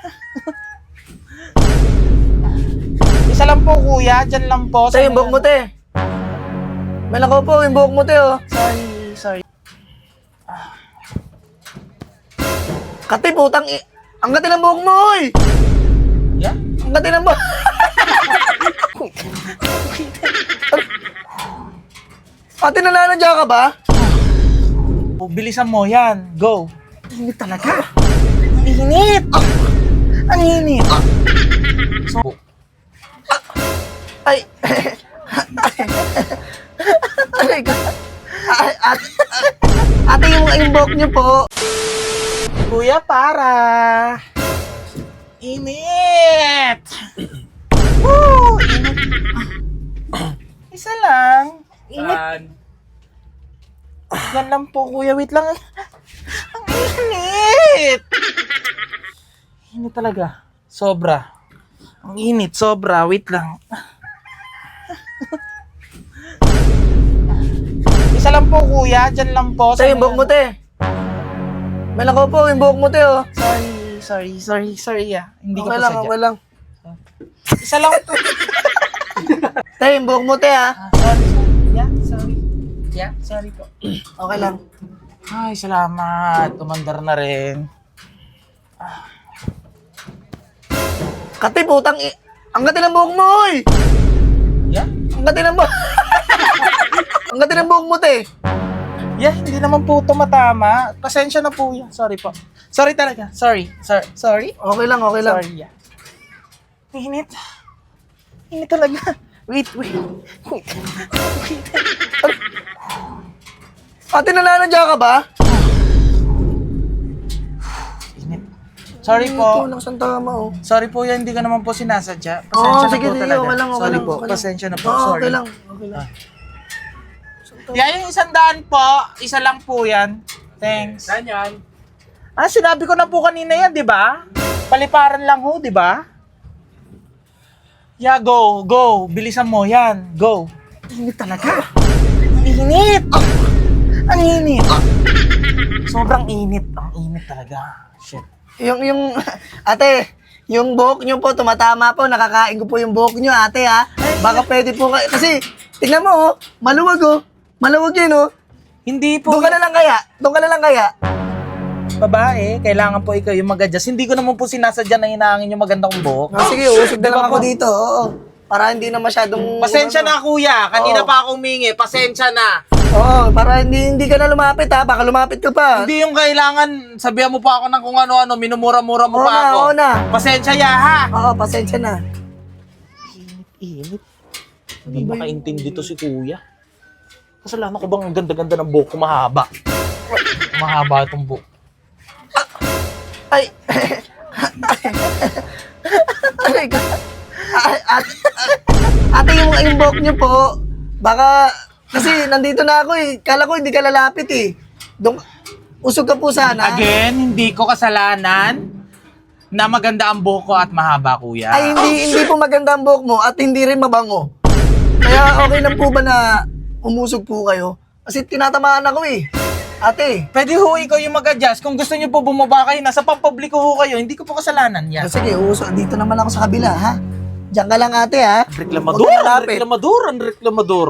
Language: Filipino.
Isa lang po kuya, dyan lang po. Te, yung buhok mo, te. May nako po, yung buhok mo, te, oh. Sorry, sorry. Kati, putang i... Ang gati ng buhok mo, oy! Yeah? Ang gati ng buhok. Ate, nananadya ka ba? Oh, bilisan mo yan. Go. Init talaga. Ang init. Ang init. So, Ay. Ay. Ay, ate, ate, yung, buhok niyo po. kuya, para. Init. Woo! Init. Isa lang. Init. Yan lang po, kuya. Wait lang. Init talaga. Sobra. Ang init, sobra. Wait lang. Isa lang po, kuya. Diyan lang po. Te, yung buhok mo, te. May nako po, yung buhok mo, te, oh. Sorry, sorry, sorry, sorry, ah. Hindi ko Okay pa lang, sadya. okay lang. Isa lang po. Te, yung buhok mo, te, ah. Ah, sorry, sorry. Yeah, sorry. Yeah, sorry po. Okay lang. Ay, salamat. Tumandar na rin. Kati, putang i... Ang gati ng buhok mo, oy! Yeah? Ang gati ng buhok... Ang gati ng buhok mo, te. Yeah, hindi naman po tumatama. Pasensya na po yan. Sorry po. Sorry talaga. Sorry. Sorry. Sorry? Okay lang, okay lang. Sorry, yeah. Init. Init talaga. Wait, wait. Wait. Wait. Ate, nananadya ka ba? Sorry Ito, po. lakas ang tama, oh. Sorry po yan. Hindi ka naman po sinasadya. Oo, Pasensya na sige, po sige, talaga. okay lang, okay Sorry lang, po. okay lang. Pasensya na po. Oo, Sorry. okay lang, okay lang. Yeah, yung isang daan po. Isa lang po yan. Thanks. Saan yan? Ah, sinabi ko na po kanina yan, di ba? Paliparan lang ho, di ba? Yeah, go, go. Bilisan mo yan. Go. Init talaga. Ang init. Ang init. Sobrang init. Ang init talaga. Shit. Yung, yung, ate, yung buhok nyo po, tumatama po, nakakain ko po yung buhok nyo, ate, ha? Baka pwede po kayo, kasi, tignan mo, oh, maluwag, oh. Maluwag yun, oh. Hindi po Doon ka na lang kaya, doon ka na lang kaya. babae, kailangan po ikaw yung mag-adjust. Hindi ko naman po sinasadya na hinahangin yung magandang buhok. Ah, sige, usog na lang ako po? dito, oo. Para hindi na masyadong... Pasensya na kuya, kanina Oo. pa ako humingi, pasensya na. Oo, para hindi, hindi ka na lumapit, ha? Baka lumapit ka pa. Hindi yung kailangan, sabihan mo pa ako ng kung ano-ano, minumura-mura mo Oo pa na, ako. oo na. Pasensya ya ha. Oo, pasensya na. Init. Hindi makaintindi to si kuya. Kasalanan ko bang ang ganda-ganda ng buhok ko mahaba? mahaba itong buhok. Ay, Ay, ka- Ay, ate, ate yung, yung buhok niyo po, baka, kasi nandito na ako eh. Kala ko hindi ka lalapit eh. Dong, usog ka po sana. Again, hindi ko kasalanan na maganda ang buhok ko at mahaba, kuya. Ay, hindi, hindi po maganda ang buhok mo at hindi rin mabango. Kaya okay lang po ba na umusog po kayo? Kasi tinatamaan ako eh. Ate, Pwede ho ikaw yung mag-adjust. Kung gusto niyo po bumaba kayo, nasa pampubliko ho kayo, hindi ko po kasalanan yan. sige, usog. Dito naman ako sa kabila, ha? Diyan ka lang ate, ha? Reklamador, Huwag ka lalapit. reklamador, ang reklamador.